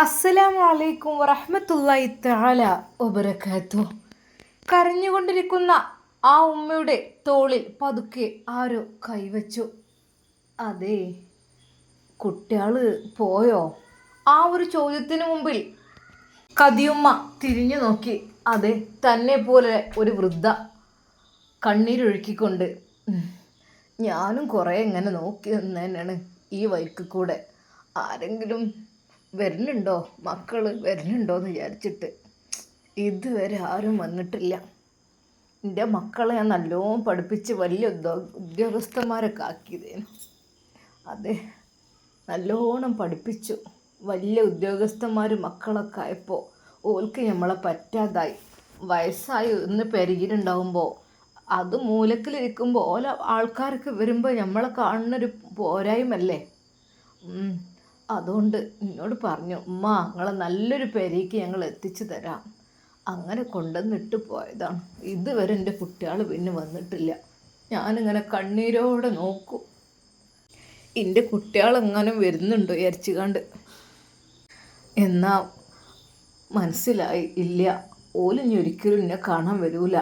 അസ്സലാമു അലൈക്കും വറഹ്മത്തുള്ളാഹി തആല വബറകാത്തു കരഞ്ഞുകൊണ്ടിരിക്കുന്ന ആ ഉമ്മയുടെ തോളിൽ പതുക്കെ ആരോ കൈവച്ചു. അതെ കുട്ടികൾ പോയോ? ആ ഒരു ചോദ്യത്തിന് മുമ്പിൽ കതിയുമ്മ തിരിഞ്ഞു നോക്കി. അതെ തന്നെ പോലെ ഒരു വൃദ്ധ കണ്ണീരൊഴുക്കിക്കൊണ്ട്. ഞാനും കുറേ ഇങ്ങനെ നോക്കി നിന്നു തന്നെയാണ് ഈ വഴിക്ക് കൂടെ. ആരെങ്കിലും വരുന്നുണ്ടോ? മക്കൾ വരുന്നുണ്ടോ എന്ന് വിചാരിച്ചിട്ട്. ഇതുവരെ ആരും വന്നിട്ടില്ല. എന്റെ മക്കളെ ഞാൻ നല്ലോണം പഠിപ്പിച്ച് വലിയ ഉദ്യോ ഉദ്യോഗസ്ഥന്മാരൊക്കെ ആക്കിയതേനു. അതെ നല്ലോണം പഠിപ്പിച്ചു. വലിയ ഉദ്യോഗസ്ഥന്മാർ മക്കളൊക്കെ ആയപ്പോൾ ഓൽക്ക് നമ്മളെ പറ്റാതായി. വയസ്സായി ഒന്ന് പെരുകിയിട്ടുണ്ടാകുമ്പോൾ അത് മൂലക്കിലിരിക്കുമ്പോൾ ഓല ആൾക്കാർക്ക് വരുമ്പോൾ നമ്മളെ കാണുന്നൊരു പോരായ്മല്ലേ. അതുകൊണ്ട് എന്നോട് പറഞ്ഞു ഉമ്മ നിങ്ങളെ നല്ലൊരു പെരേക്ക് ഞങ്ങൾ എത്തിച്ചു തരാം. അങ്ങനെ കൊണ്ടുവന്നിട്ട് പോയതാണ്. ഇതുവരെ എന്റെ കുട്ടികൾ പിന്നെ വന്നിട്ടില്ല. ഞാനിങ്ങനെ കണ്ണീരോടെ നോക്കും. എന്റെ കുട്ടികൾ എങ്ങനെ വിചാരിച്ചു കണ്ട് എന്നാ മനസ്സിലായി ഇല്ല ഓലിനി ഒരിക്കലും എന്നെ കാണാൻ വരൂല.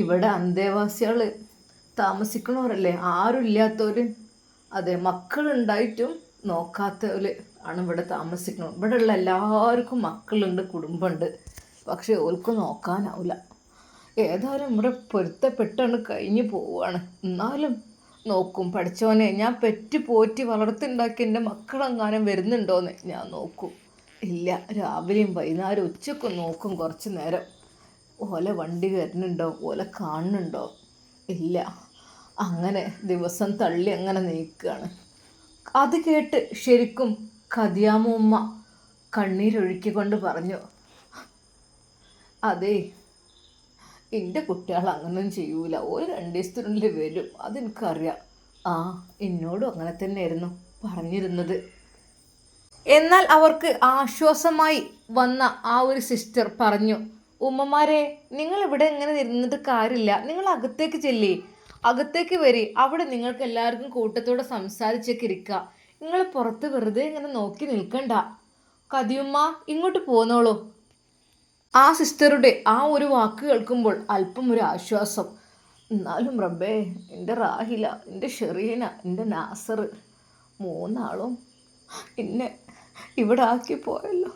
ഇവിടെ അന്തേവാസികൾ താമസിക്കണവരല്ലേ? ആരും ഇല്ലാത്തവർ അതെ മക്കളുണ്ടായിട്ടും നോക്കാത്തവർ ആണ് ഇവിടെ താമസിക്കുന്നത്. ഉള്ള എല്ലാവർക്കും മക്കളുണ്ട് കുടുംബമുണ്ട്. പക്ഷെ ഓൾക്ക് നോക്കാനാവില്ല ഏതായാലും ഇവിടെ പൊരുത്തപ്പെട്ടാണ് കഴിഞ്ഞു പോവുകയാണ് എന്നാലും നോക്കും. പഠിച്ചോനെ ഞാൻ പെറ്റ് പോറ്റി വളർത്തുണ്ടാക്കി എന്റെ മക്കളെങ്ങാനും വരുന്നുണ്ടോയെന്ന് ഞാൻ നോക്കും. ഇല്ല രാവിലെയും വൈകുന്നേരം ഉച്ചക്കും നോക്കും കുറച്ച് നേരം. ഓല വണ്ടി വരുന്നുണ്ടോ? ഓല കാണുന്നുണ്ടോ? ഇല്ല. അങ്ങനെ ദിവസം തള്ളി അങ്ങനെ നീക്കുകയാണ് അത് കേട്ട് ശരിക്കും കതിയാമ്മ കണ്ണീരൊഴുക്കിക്കൊണ്ട് പറഞ്ഞു. അതെ എന്റെ കുട്ടികൾ അങ്ങനൊന്നും ചെയ്യൂല. ഒരു രണ്ട് ദിവസത്തിനുള്ളിൽ വരും. അതെനിക്കറിയാം. ആ എന്നോടും അങ്ങനെ തന്നെയായിരുന്നു പറഞ്ഞിരുന്നത്. എന്നാൽ അവർക്ക് ആശ്വാസമായി വന്ന ആ ഒരു സിസ്റ്റർ പറഞ്ഞു ഉമ്മമാരെ നിങ്ങൾ ഇവിടെ ഇങ്ങനെ ഇരുന്നിട്ട് കാര്യമില്ല. നിങ്ങൾ അകത്തേക്ക് ചെല്ലി. അകത്തേക്ക് വരി. അവിടെ നിങ്ങൾക്ക് എല്ലാവർക്കും കൂട്ടത്തോടെ സംസാരിച്ചൊക്കെ ഇരിക്കുക നിങ്ങൾ പുറത്ത് വെറുതെ ഇങ്ങനെ നോക്കി നിൽക്കണ്ട. കതിയുമ്മ ഇങ്ങോട്ട് പോന്നോളൂ. ആ സിസ്റ്ററുടെ ആ ഒരു വാക്ക് കേൾക്കുമ്പോൾ അല്പം ഒരു ആശ്വാസം. എന്നാലും റബ്ബേ എന്റെ റാഹില എന്റെ ഷെറീന എന്റെ നാസർ മൂന്നാളും എന്നെ ഇവിടെ ആക്കി പോയല്ലോ.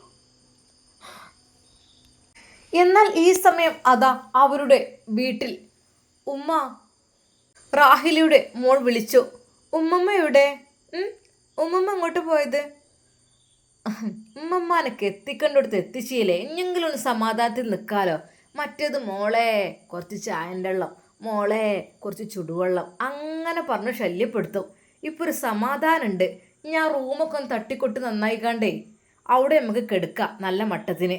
എന്നാൽ ഈ സമയം അതാ അവരുടെ വീട്ടിൽ. ഉമ്മ റാഹിലയുടെ മോൾ വിളിച്ചു. ഉമ്മമ്മയുടെ? ഉമ്മമ്മ അങ്ങോട്ട് പോയത്? ഉമ്മമ്മാനൊക്കെ എത്തിക്കണ്ടടുത്ത് എത്തിച്ചില്ലേ എന്നെങ്കിലും ഒന്ന് സമാധാനത്തിൽ നിൽക്കാലോ. മറ്റേത് മോളെ കുറച്ച് ചായന്റെ വെള്ളം. മോളെ കുറച്ച് ചുടുവെള്ളം. അങ്ങനെ പറഞ്ഞ് ശല്യപ്പെടുത്തും. ഇപ്പോൾ ഒരു സമാധാനമുണ്ട് ഞാൻ റൂമൊക്കെ ഒന്ന് തട്ടിക്കൊട്ട് നന്നായി കണ്ടേ അവിടെ നമുക്ക് കെടുക്കാം നല്ല മട്ടത്തിന്.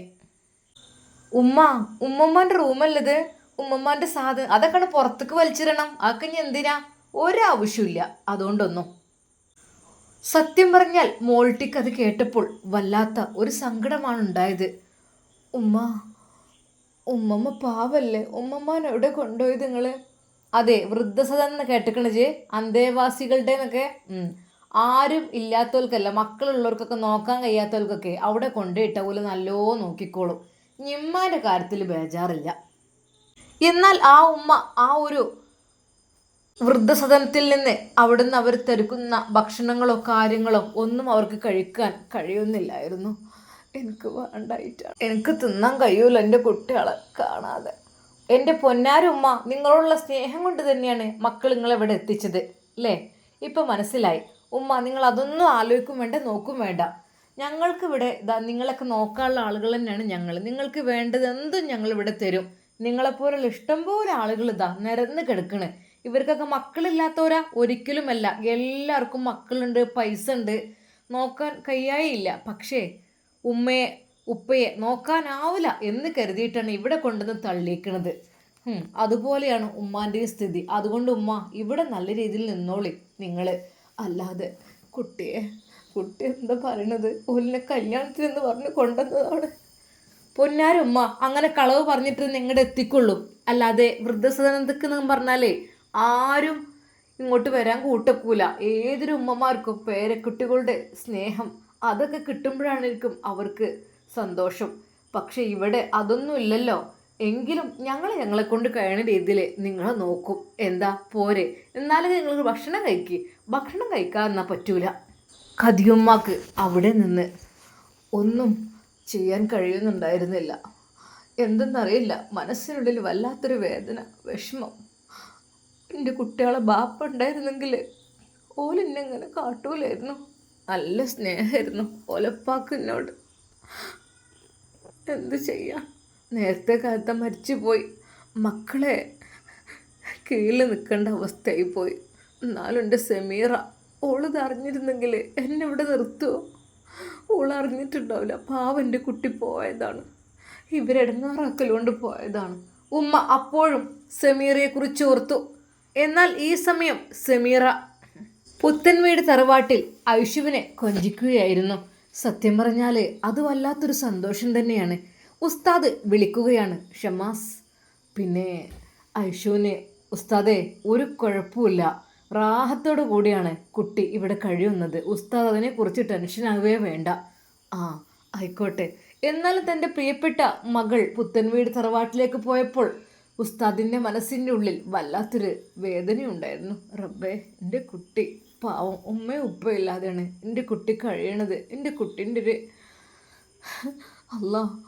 ഉമ്മ ഉമ്മമ്മന്റെ റൂമല്ലത് ഉമ്മമ്മാന്റെ സാധനം അതൊക്കെ പുറത്തേക്ക് വലിച്ചിടണം. അതൊക്കെ ഇനി എന്തിനാ? ഒരാവശ്യമില്ല അതുകൊണ്ടൊന്നും. സത്യം പറഞ്ഞാൽ മോൾട്ടിക്ക് അത് കേട്ടപ്പോൾ വല്ലാത്ത ഒരു സങ്കടമാണ് ഉണ്ടായത്. ഉമ്മ ഉമ്മമ്മ പാവല്ലേ? ഉമ്മമ്മാൻ എവിടെ കൊണ്ടുപോയത് നിങ്ങൾ അതെ വൃദ്ധസദൻ എന്ന് കേട്ടിക്കണ ജെ. അന്തേവാസികളുടെ എന്നൊക്കെ ആരും ഇല്ലാത്തവർക്കല്ല മക്കളുള്ളവർക്കൊക്കെ നോക്കാൻ കഴിയാത്തവർക്കൊക്കെ അവിടെ കൊണ്ടുപോയിട്ട പോലെ നല്ലോ നോക്കിക്കോളും. ഞിമ്മാന്റെ കാര്യത്തിൽ ബേജാറില്ല. എന്നാൽ ആ ഉമ്മ ആ ഒരു വൃദ്ധസദനത്തിൽ നിന്ന് അവിടുന്ന് അവർ തെരുക്കുന്ന ഭക്ഷണങ്ങളോ കാര്യങ്ങളോ ഒന്നും അവർക്ക് കഴിക്കാൻ കഴിയുന്നില്ലായിരുന്നു. എനിക്ക് വേണ്ടായിട്ടാണ്. എനിക്ക് തിന്നാൻ കഴിയൂല എന്റെ കുട്ടികളെ കാണാതെ. എന്റെ പൊന്നാരുമ്മ നിങ്ങളോടുള്ള സ്നേഹം കൊണ്ട് തന്നെയാണ് മക്കൾ നിങ്ങളെ ഇവിടെ എത്തിച്ചത് അല്ലേ? ഇപ്പം മനസ്സിലായി. ഉമ്മ നിങ്ങൾ അതൊന്നും ആലോചിക്കും വേണ്ട നോക്കും വേണ്ട. ഞങ്ങൾക്ക് ഇവിടെ ഇതാ നിങ്ങളൊക്കെ നോക്കാനുള്ള ആളുകൾ തന്നെയാണ് ഞങ്ങൾ. നിങ്ങൾക്ക് വേണ്ടത് എന്തും ഞങ്ങൾ ഇവിടെ തരും. നിങ്ങളെപ്പോലുള്ള ഇഷ്ടംപോലെ ആളുകൾ ഇതാ നിരന്ന് കിടക്കണ്. ഇവർക്കൊക്കെ മക്കളില്ലാത്തവരാ ഒരിക്കലുമല്ല. എല്ലാവർക്കും മക്കളുണ്ട് പൈസ ഉണ്ട്. നോക്കാൻ കയ്യായില്ല പക്ഷേ ഉമ്മയെ ഉപ്പയെ നോക്കാനാവില്ല എന്ന് കരുതിയിട്ടാണ് ഇവിടെ കൊണ്ടുവന്ന് തള്ളിയിക്കണത്. അതുപോലെയാണ് ഉമ്മാന്റെയും സ്ഥിതി. അതുകൊണ്ട് ഉമ്മ ഇവിടെ നല്ല രീതിയിൽ നിന്നോളി നിങ്ങൾ അല്ലാതെ കുട്ടിയെ കുട്ടി എന്താ പറയണത്? ഓലിനെ കല്യാണത്തിനെന്ന് പറഞ്ഞ് കൊണ്ടുവന്നതാണ്. പൊന്നാരുമ്മ അങ്ങനെ കളവ് പറഞ്ഞിട്ട് നിങ്ങളുടെ എത്തിക്കുള്ളൂ. അല്ലാതെ വൃദ്ധസദനത്തിക്ക് എന്ന് പറഞ്ഞാലേ ആരും ഇങ്ങോട്ട് വരാൻ കൂട്ടക്കൂല. ഏതൊരു ഉമ്മമാർക്കും പേരക്കുട്ടികളുടെ സ്നേഹം അതൊക്കെ കിട്ടുമ്പോഴാണിരിക്കും അവർക്ക് സന്തോഷം. പക്ഷെ ഇവിടെ അതൊന്നും ഇല്ലല്ലോ. എങ്കിലും ഞങ്ങൾ ഞങ്ങളെ കൊണ്ട് കഴിയുന്ന രീതിയിൽ നിങ്ങളെ നോക്കും. എന്താ? പോരെ. എന്നാലും നിങ്ങൾ ഭക്ഷണം കഴിക്കുക ഭക്ഷണം കഴിക്കാൻ പറ്റൂല. കതിയമ്മക്ക് അവിടെ നിന്ന് ഒന്നും ചെയ്യാൻ കഴിയുന്നുണ്ടായിരുന്നില്ല. എന്തെന്നറിയില്ല. മനസ്സിനുള്ളിൽ വല്ലാത്തൊരു വേദന വിഷമം. എന്റെ കുട്ടികളെ ബാപ്പ ഉണ്ടായിരുന്നെങ്കിൽ ഓലെന്നെങ്ങനെ കാട്ടൂലായിരുന്നു. നല്ല സ്നേഹമായിരുന്നു ഓലപ്പാക്ക് എന്നോട്. എന്ത് ചെയ്യാം? നേരത്തെ കാലത്ത് മരിച്ചുപോയി. മക്കളെ കീഴിൽ നിൽക്കേണ്ട അവസ്ഥയായി പോയി എന്നാലും എന്റെ സെമീറ ഓളിത് അറിഞ്ഞിരുന്നെങ്കിൽ എന്നെ ഇവിടെ നിർത്തുമോ ഓൾ അറിഞ്ഞിട്ടുണ്ടാവില്ല. പാവം എന്റെ കുട്ടി പോയതാണ്. ഇവരെടങ്ങാറാക്കലുകൊണ്ട് പോയതാണ്. ഉമ്മ അപ്പോഴും സെമീറയെക്കുറിച്ച് ഓർത്തു. എന്നാൽ ഈ സമയം സെമീറ പുത്തൻവീട് തറവാട്ടിൽ ഐഷുവിനെ കൊഞ്ചിക്കുകയായിരുന്നു. സത്യം പറഞ്ഞാൽ അത് വല്ലാത്തൊരു സന്തോഷം തന്നെയാണ്. ഉസ്താദ് വിളിക്കുകയാണ് ഷമാസ്. പിന്നെ ഐഷുവിന് ഉസ്താദെ ഒരു കുഴപ്പമില്ല റാഹത്തോടു കൂടിയാണ് കുട്ടി ഇവിടെ കഴിയുന്നത്. ഉസ്താദ് അതിനെക്കുറിച്ച് ടെൻഷനാകുകയേ വേണ്ട. ആ ആയിക്കോട്ടെ. എന്നാലും തന്റെ പ്രിയപ്പെട്ട മകൾ പുത്തൻവീട് തറവാട്ടിലേക്ക് പോയപ്പോൾ ഉസ്താദിന്റെ മനസ്സിന്റെ ഉള്ളിൽ വല്ലാത്തൊരു വേദനയുണ്ടായിരുന്നു. റബ്ബേ എന്റെ കുട്ടി പാവം ഉമ്മയും ഉപ്പയും ഇല്ലാതെയാണ് എന്റെ കുട്ടി കഴിയണത്. എന്റെ കുട്ടീന്റെ ഒരു അല്ലാ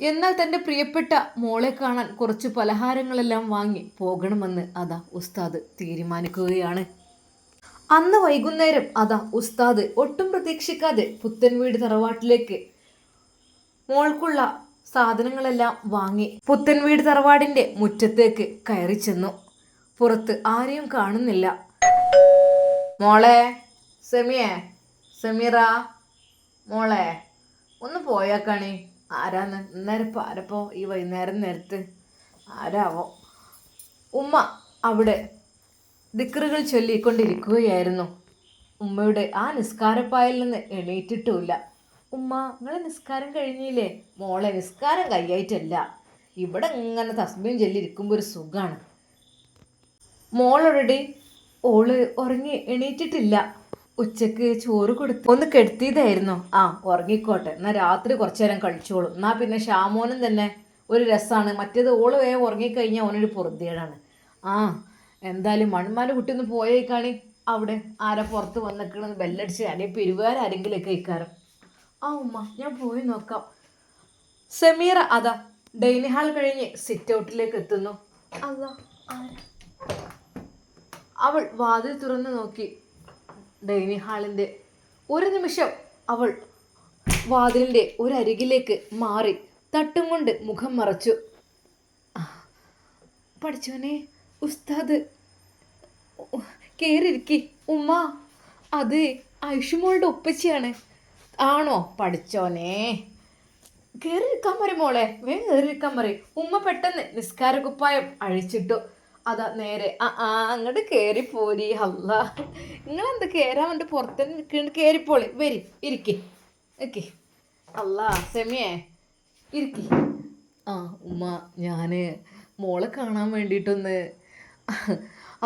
എന്നാൽ തന്റെ പ്രിയപ്പെട്ട മോളെ കാണാൻ കുറച്ച് പലഹാരങ്ങളെല്ലാം വാങ്ങി പോകണമെന്ന് അതാ ഉസ്താദ് തീരുമാനിക്കുകയാണ്. അന്ന് വൈകുന്നേരം അതാ ഉസ്താദ് ഒട്ടും പ്രതീക്ഷിക്കാതെ പുത്തൻവീട് തറവാട്ടിലേക്ക് മോൾക്കുള്ള സാധനങ്ങളെല്ലാം വാങ്ങി പുത്തൻവീട് തറവാടിന്റെ മുറ്റത്തേക്ക് കയറി ചെന്നു. പുറത്ത് ആരെയും കാണുന്നില്ല. മോളെ സെമിയെ സെമീറ മോളെ ഒന്ന് പോയാക്കണി. ആരാന്ന് ഇപ്പം ആരപ്പോ ഈ വൈകുന്നേരം നേരത്ത് ആരാവോ? ഉമ്മ അവിടെ ദിക്കറുകൾ ചൊല്ലിക്കൊണ്ടിരിക്കുകയായിരുന്നു. ഉമ്മയുടെ ആ നിസ്കാരപ്പായിൽ നിന്ന് എണീറ്റിട്ടുമില്ല. ഉമ്മ നിങ്ങളെ നിസ്കാരം കഴിഞ്ഞില്ലേ? മോളെ നിസ്കാരം കയ്യായിട്ടല്ല. ഇവിടെ ഇങ്ങനെ തസ്ബീം ചൊല്ലിയിരിക്കുമ്പോൾ ഒരു സുഖമാണ് മോളൊരടി ഓൾ ഉറങ്ങി എണീറ്റിട്ടില്ല. ഉച്ചയ്ക്ക് ചോറ് കൊടുത്തു ഒന്ന് കെടുത്തിയതായിരുന്നു. ആ ഉറങ്ങിക്കോട്ടെ. എന്നാൽ രാത്രി കുറച്ചു നേരം കഴിച്ചോളും എന്നാൽ പിന്നെ ഷാമോനും തന്നെ ഒരു രസമാണ് മറ്റേത് ഓൾ വേഗം ഉറങ്ങിക്കഴിഞ്ഞാൽ ഓനൊരു പൊറുതിയേടാണ് ആ എന്തായാലും മൺമാന്റെ കുട്ടി ഒന്ന് പോയേക്കാണി. അവിടെ ആരാ പുറത്ത് വന്നിക്കണെന്ന് ബെല്ലടിച്ച് അല്ലെങ്കിൽ പിരിവുകാരെങ്കിലൊക്കെ ഇക്കാരം ആ ഉമ്മ ഞാൻ പോയി നോക്കാം. സെമീർ അതാ ഡൈനി ഹാൾ കഴിഞ്ഞ് സിറ്റ് ഔട്ടിലേക്ക് എത്തുന്നു. ആരാ? അവൾ വാതിൽ തുറന്ന് നോക്കി. ഡൈനിങ് ഹാളിന്റെ ഒരു നിമിഷം അവൾ വാതിലിന്റെ ഒരരികിലേക്ക് മാറി തട്ടും കൊണ്ട് മുഖം മറച്ചു. പഠിച്ചോനെ ഉസ്താദ് കയറിയിരിക്കി ഉമ്മ അത് ഐഷുമോളുടെ ഒപ്പച്ചയാണ് ആണോ? പഠിച്ചോനെ കയറിയിരിക്കാൻ പറയും മോളെ. വേഗം കയറിയിരിക്കാൻ പറയും. ഉമ്മ പെട്ടെന്ന് നിസ്കാര കുപ്പായം അഴിച്ചിട്ടു. അതാ നേരെ. ആ ആ അങ്ങോട്ട് കയറിപ്പോരി പോരി അല്ല നിങ്ങളെന്താ കയറാൻ വേണ്ടി പുറത്ത് നിൽക്കുന്നുണ്ട് കയറിപ്പോളി വരി ഇരിക്കി. ഓക്കെ അല്ല സെമിയേ. ഇരിക്കി. ആ ഉമ്മ ഞാൻ മോളെ കാണാൻ വേണ്ടിയിട്ടൊന്ന്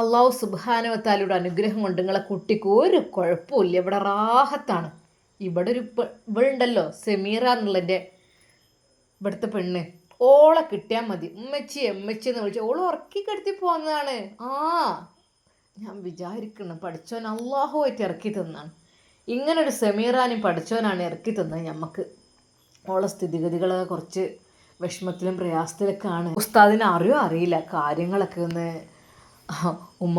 അള്ളാഹു സുബാനവത്താലിയുടെ അനുഗ്രഹം കൊണ്ട് നിങ്ങളെ കുട്ടിക്ക് ഒരു കുഴപ്പമില്ല ഇവിടെ റാഹത്താണ്. ഇവിടെ ഒരു ഇവളുണ്ടല്ലോ സെമീറ എന്നുള്ളതിന്റെ ഇവിടുത്തെ പെണ്ണ്. ഓളെ കിട്ടിയാൽ മതി. ഉമ്മച്ചി എമ്മച്ചി എന്ന് വിളിച്ച് ഓൾ ഉറക്കി കിടത്തി പോകുന്നതാണ് ആ ഞാൻ വിചാരിക്കണം പഠിച്ചോൻ അള്ളാഹുമായിട്ട് ഇറക്കി തന്നാണ്. ഇങ്ങനൊരു സെമീറാനും പഠിച്ചോനാണ് ഇറക്കി തന്നത് നമുക്ക് ഓളെ സ്ഥിതിഗതികളൊക്കെ കുറച്ച് വിഷമത്തിലും പ്രയാസത്തിലൊക്കെ ആണ്. ഉസ്താദിന് അറിയോ അറിയില്ല കാര്യങ്ങളൊക്കെ ഒന്ന്. ഉമ്മ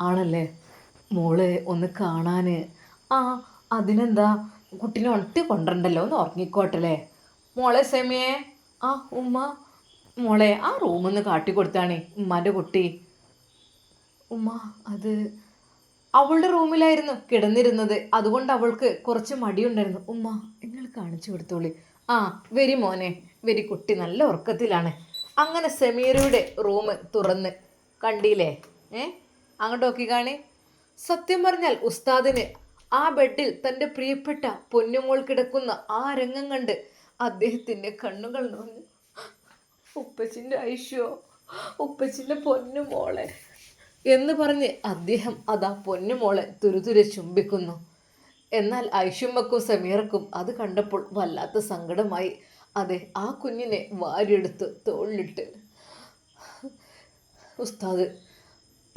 ആണല്ലേ? മോൾ ഒന്ന് കാണാൻ ആ അതിനെന്താ? കുട്ടീനെ ഒട്ടി കൊണ്ടുണ്ടല്ലോ ഒന്ന് ഉറങ്ങിക്കോട്ടല്ലേ? മോളെ സെമിയെ. ആ ഉമ്മ. മോളെ ആ റൂമൊന്ന് കാട്ടിക്കൊടുത്താണേ ഉമ്മാന്റെ കുട്ടി. ഉമ്മ അത് അവളുടെ റൂമിലായിരുന്നു കിടന്നിരുന്നത്. അതുകൊണ്ട് അവൾക്ക് കുറച്ച് മടിയുണ്ടായിരുന്നു. ഉമ്മ നിങ്ങൾ കാണിച്ചു കൊടുത്തോളി. ആ വരി മോനെ. വരി കുട്ടി നല്ല ഉറക്കത്തിലാണ്. അങ്ങനെ സമീറയുടെ റൂം തുറന്ന് കണ്ടില്ലേ? ഏ? അങ്ങോട്ട് നോക്കി കാണേ. സത്യം പറഞ്ഞാൽ ഉസ്താദിന് ആ ബെഡിൽ തന്റെ പ്രിയപ്പെട്ട പൊന്നുമോൾ കിടക്കുന്ന ആ രംഗം കണ്ട് അദ്ദേഹത്തിന്റെ കണ്ണുകൾ നിറഞ്ഞു. ഉപ്പച്ചിന്റെ ഐശ്വോ ഉപ്പച്ചിന്റെ പൊന്നുമോളെ എന്ന് പറഞ്ഞ് അദ്ദേഹം അതാ പൊന്നുമോളെ തുരുതുരെ ചുംബിക്കുന്നു. എന്നാൽ ഐഷുമ്മക്കും സമീറക്കും അത് കണ്ടപ്പോൾ വല്ലാത്ത സങ്കടമായി. അതെ ആ കുഞ്ഞിനെ വാരിയെടുത്ത് തോളിലിട്ട് ഉസ്താദ്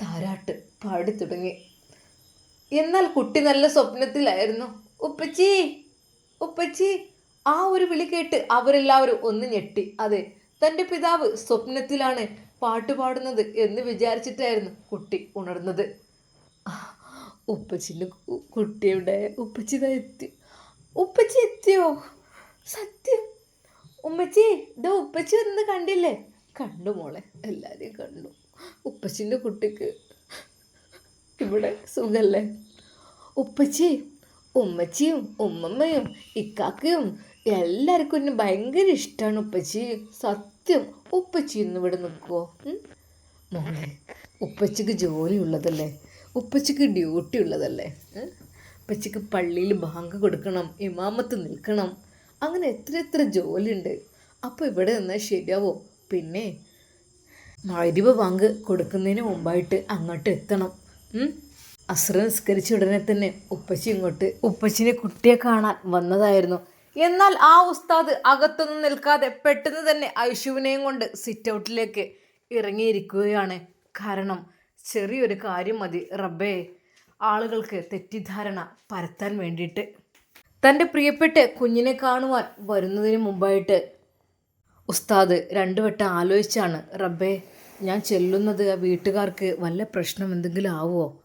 താരാട്ട് പാടി തുടങ്ങി. എന്നാൽ കുട്ടി നല്ല സ്വപ്നത്തിലായിരുന്നു. ഉപ്പച്ചി ഉപ്പച്ചി ആ ഒരു വിളി കേട്ട് അവരെല്ലാവരും ഒന്ന് ഞെട്ടി. അതെ തന്റെ പിതാവ് സ്വപ്നത്തിലാണ് പാട്ട് പാടുന്നത് എന്ന് വിചാരിച്ചിട്ടായിരുന്നു കുട്ടി ഉണർന്നത്. ഉപ്പച്ചിന്റെ കുട്ടിയുടെ ഉപ്പച്ചി എത്തി. ഉപ്പച്ചി എത്തിയോ? സത്യം. ഉമ്മച്ചി ഇതാ ഉപ്പച്ചി വന്ന് കണ്ടില്ലേ? കണ്ടു മോളെ എല്ലാവരെയും കണ്ടു. ഉപ്പച്ചിന്റെ കുട്ടിക്ക് ഇവിടെ സുഖല്ലേ? ഉപ്പച്ചി ഉമ്മച്ചിയും ഉമ്മമ്മയും ഇക്കാക്കയും എല്ലാവർക്കും എന്നെ ഭയങ്കര ഇഷ്ടമാണ് ഉപ്പച്ചി. സത്യം. ഉപ്പച്ചി ഇന്ന് ഇവിടെ നിൽക്കുമോ മോളെ ഉപ്പച്ചിക്ക് ജോലി ഉള്ളതല്ലേ ഉപ്പച്ചിക്ക് ഡ്യൂട്ടി ഉള്ളതല്ലേ? ഉപ്പച്ചിക്ക് പള്ളിയിൽ ബാങ്ക് കൊടുക്കണം ഇമാമത്ത് നിൽക്കണം. അങ്ങനെ എത്ര എത്ര ജോലിയുണ്ട്. അപ്പോൾ ഇവിടെ നിന്നാൽ ശരിയാവോ? പിന്നെ മരുവ ബാങ്ക് കൊടുക്കുന്നതിന് മുമ്പായിട്ട് അങ്ങോട്ട് എത്തണം? അസ്ര നിസ്കരിച്ച ഉടനെ തന്നെ ഉപ്പച്ചി ഇങ്ങോട്ട് ഉപ്പച്ചിനെ കുട്ടിയെ കാണാൻ വന്നതായിരുന്നു. എന്നാൽ ആ ഉസ്താദ് അകത്തൊന്നും നിൽക്കാതെ പെട്ടെന്ന് തന്നെ ഐഷുവിനെയും കൊണ്ട് സിറ്റ് ഔട്ടിലേക്ക് ഇറങ്ങിയിരിക്കുകയാണ്. കാരണം ചെറിയൊരു കാര്യം മതി റബ്ബേ. ആളുകൾക്ക് തെറ്റിദ്ധാരണ പരത്താൻ വേണ്ടിയിട്ട്. തന്റെ പ്രിയപ്പെട്ട കുഞ്ഞിനെ കാണുവാൻ വരുന്നതിന് മുമ്പായിട്ട് ഉസ്താദ് രണ്ടു വട്ടം ആലോചിച്ചാണ് റബ്ബേ ഞാൻ ചെല്ലുന്നത് ആ വീട്ടുകാർക്ക് വല്ല പ്രശ്നം എന്തെങ്കിലും ആവുമോ?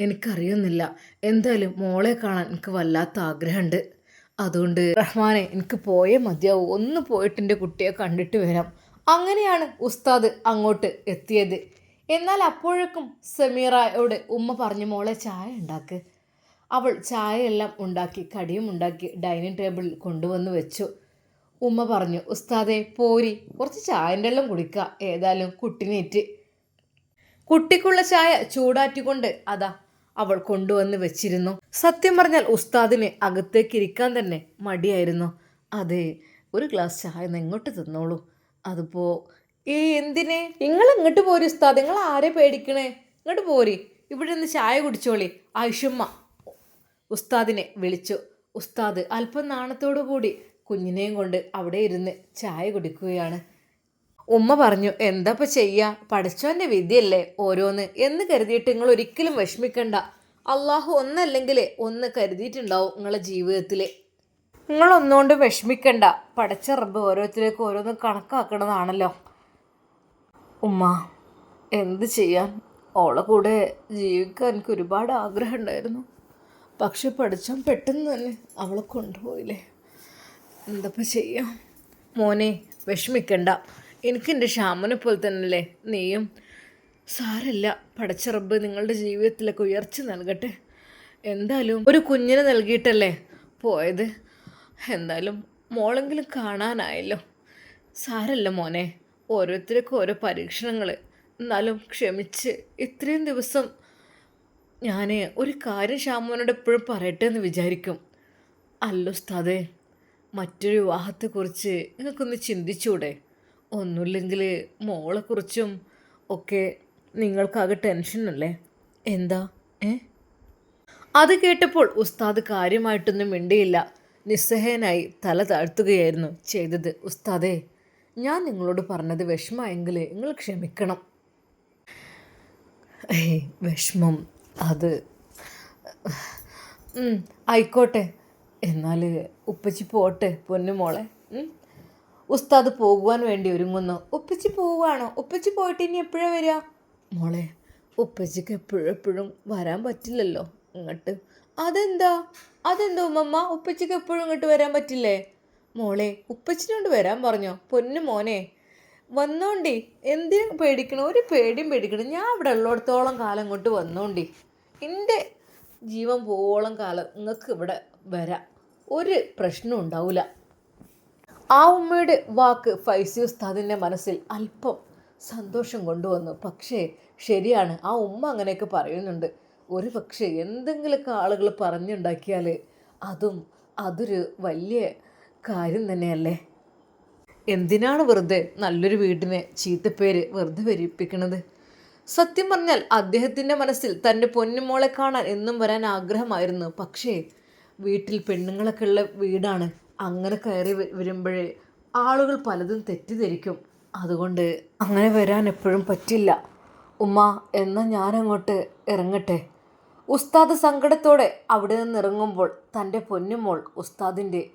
എനിക്കറിയുന്നില്ല. എന്തായാലും മോളെ കാണാൻ എനിക്ക് വല്ലാത്ത ആഗ്രഹമുണ്ട്. അതുകൊണ്ട് റഹ്മാനെ എനിക്ക് പോയേ മതിയാവും. ഒന്ന് പോയിട്ട് എന്റെ കുട്ടിയെ കണ്ടിട്ട് വരാം. അങ്ങനെയാണ് ഉസ്താദ് അങ്ങോട്ട് എത്തിയത്. എന്നാൽ അപ്പോഴേക്കും സമീറയോട് ഉമ്മ പറഞ്ഞു മോളെ ചായ ഉണ്ടാക്ക്. അവൾ ചായയെല്ലാം ഉണ്ടാക്കി കടിയും ഉണ്ടാക്കി ഡൈനിങ് ടേബിളിൽ കൊണ്ടുവന്ന് വെച്ചു. ഉമ്മ പറഞ്ഞു ഉസ്താദെ പോരി. കുറച്ച് ചായന്റെ എല്ലാം കുടിക്കുക ഏതായാലും കുട്ടിനേറ്റ് കുട്ടിക്കുള്ള ചായ ചൂടാറ്റിക്കൊണ്ട് അതാ അവൾ കൊണ്ടുവന്ന് വെച്ചിരുന്നു. സത്യം പറഞ്ഞാൽ ഉസ്താദിന് അകത്തേക്ക് ഇരിക്കാൻ തന്നെ മടിയായിരുന്നു. അതെ ഒരു ഗ്ലാസ് ചായ ഒന്ന് ഇങ്ങോട്ട് തന്നോളൂ. അതിപ്പോ ഏ എന്തിനെ? നിങ്ങൾ ഇങ്ങോട്ട് പോരി ഉസ്താദ്. നിങ്ങൾ ആരെ പേടിക്കണേ? ഇങ്ങോട്ട് പോരി. ഇവിടെ നിന്ന് ചായ കുടിച്ചോളി. ആയിഷുമ്മ. ഉസ്താദിനെ വിളിച്ചു. ഉസ്താദ് അല്പം നാണത്തോടു കൂടി കുഞ്ഞിനെയും കൊണ്ട് അവിടെ ഇരുന്ന് ചായ കുടിക്കുകയാണ്. ഉമ്മ പറഞ്ഞു എന്താപ്പ ചെയ്യാ? പഠിച്ചോന്റെ വിധിയല്ലേ ഓരോന്ന്? എന്ന് കരുതിയിട്ട് നിങ്ങൾ ഒരിക്കലും വിഷമിക്കണ്ട. അള്ളാഹു ഒന്നല്ലെങ്കിൽ ഒന്ന് കരുതിയിട്ടുണ്ടാവും നിങ്ങളെ ജീവിതത്തിൽ നിങ്ങൾ ഒന്നുകൊണ്ട് വിഷമിക്കണ്ട. പഠിച്ച റബ്ബ് ഓരോരുത്തരേക്കും ഓരോന്ന് കണക്കാക്കണതാണല്ലോ. ഉമ്മ എന്ത് ചെയ്യാൻ? ഓളെ കൂടെ ജീവിക്കാൻ എനിക്ക് ഒരുപാട് ആഗ്രഹം ഉണ്ടായിരുന്നു പക്ഷെ പഠിച്ചാൽ പെട്ടെന്ന് തന്നെ അവളെ കൊണ്ടുപോയില്ലേ. എന്തപ്പോൾ ചെയ്യാം? മോനെ വിഷമിക്കണ്ട. എനിക്ക് എന്റെ ഷാമനെ പോലെ തന്നെയല്ലേ? നീയും? സാരല്ല പടച്ച റബ്ബ് നിങ്ങളുടെ ജീവിതത്തിലൊക്കെ ഉയർച്ച നൽകട്ടെ. എന്തായാലും ഒരു കുഞ്ഞിനെ നൽകിയിട്ടല്ലേ പോയത്? എന്തായാലും മോളെങ്കിലും കാണാനായല്ലോ. സാരല്ല മോനെ ഓരോരുത്തർക്കും ഓരോ പരീക്ഷണങ്ങൾ എന്നാലും ക്ഷമിച്ച് ഇത്രയും ദിവസം ഞാൻ ഒരു കാര്യം ഷാമോനോട് എപ്പോഴും പറയട്ടെ എന്ന് വിചാരിക്കും. അല്ല ഉസ്താദേ മറ്റൊരു വിവാഹത്തെക്കുറിച്ച് നിങ്ങൾക്കൊന്ന് ചിന്തിച്ചൂടെ? ഒന്നുമില്ലെങ്കിൽ മോളെക്കുറിച്ചും ഒക്കെ നിങ്ങൾക്കാകെ ടെൻഷനല്ലേ? എന്താ? ഏ? അത് കേട്ടപ്പോൾ ഉസ്താദ് കാര്യമായിട്ടൊന്നും മിണ്ടിയില്ല. നിസ്സഹനായി തല താഴ്ത്തുകയായിരുന്നു ചെയ്തത്. ഉസ്താദേ ഞാൻ നിങ്ങളോട് പറഞ്ഞത് വിഷമമെങ്കിൽ നിങ്ങൾ ക്ഷമിക്കണം. ഏയ് വിഷമം. അത് ആയിക്കോട്ടെ. എന്നാൽ ഉപ്പച്ചി പോട്ടെ പൊന്നുമോളെ. ഉം. ഉസ്താദ് പോകുവാൻ വേണ്ടി ഒരുങ്ങുന്നു. ഉപ്പച്ചി പോവുകയാണോ? ഉപ്പച്ചി പോയിട്ട് ഇനി എപ്പോഴാണ് വരിക? മോളെ ഉപ്പച്ചിക്ക് എപ്പോഴെപ്പോഴും എപ്പോഴും വരാൻ പറ്റില്ലല്ലോ. ഇങ്ങോട്ട്. അതെന്താ? അതെന്തോ ഉമ്മമ്മ? ഉപ്പച്ചിക്ക് എപ്പോഴും ഇങ്ങോട്ട് വരാൻ പറ്റില്ലേ? മോളെ ഉപ്പച്ചിനോട് വരാൻ പറഞ്ഞോ? പൊന്നു മോനെ. വന്നോണ്ടി. എന്തിനും പേടിക്കണം? ഒരു പേടിയും പേടിക്കണം ഞാൻ ഇവിടെ ഉള്ളിടത്തോളം കാലം ഇങ്ങോട്ട് വന്നോണ്ടി. എന്റെ ജീവൻ പോവോളം കാലം നിങ്ങൾക്ക് ഇവിടെ വരാം. ഒരു പ്രശ്നവും ഉണ്ടാവില്ല ആ ഉമ്മയുടെ വാക്ക് ഫൈസി ഉസ്താദിന്റെ മനസ്സിൽ അല്പം സന്തോഷം കൊണ്ടുവന്നു. പക്ഷേ ശരിയാണ് ആ ഉമ്മ അങ്ങനെയൊക്കെ പറയുന്നുണ്ട്. ഒരു പക്ഷേ എന്തെങ്കിലുമൊക്കെ ആളുകൾ പറഞ്ഞുണ്ടാക്കിയാൽ അതും അതൊരു വലിയ കാര്യം തന്നെയല്ലേ? എന്തിനാണ് വെറുതെ നല്ലൊരു വീടിനെ ചീത്തപ്പേര് വെറുതെ വരിപ്പിക്കണത്? സത്യം പറഞ്ഞാൽ അദ്ദേഹത്തിന്റെ മനസ്സിൽ തന്റെ പൊന്നുമോളെ കാണാൻ എന്നും വരാൻ ആഗ്രഹമായിരുന്നു. പക്ഷേ വീട്ടിൽ പെണ്ണുങ്ങളൊക്കെ ഉള്ള വീടാണ്. അങ്ങനെ കയറി വരുമ്പോഴേ ആളുകൾ പലതും തെറ്റിദ്ധരിക്കും. അതുകൊണ്ട് അങ്ങനെ വരാൻ എപ്പോഴും പറ്റില്ല. ഉമ്മ എന്നാൽ ഞാനങ്ങോട്ട് ഇറങ്ങട്ടെ? ഉസ്താദ് സങ്കടത്തോടെ അവിടെ നിന്ന് ഇറങ്ങുമ്പോൾ തന്റെ പൊന്നുമോൾ ഉസ്താദിന്റെ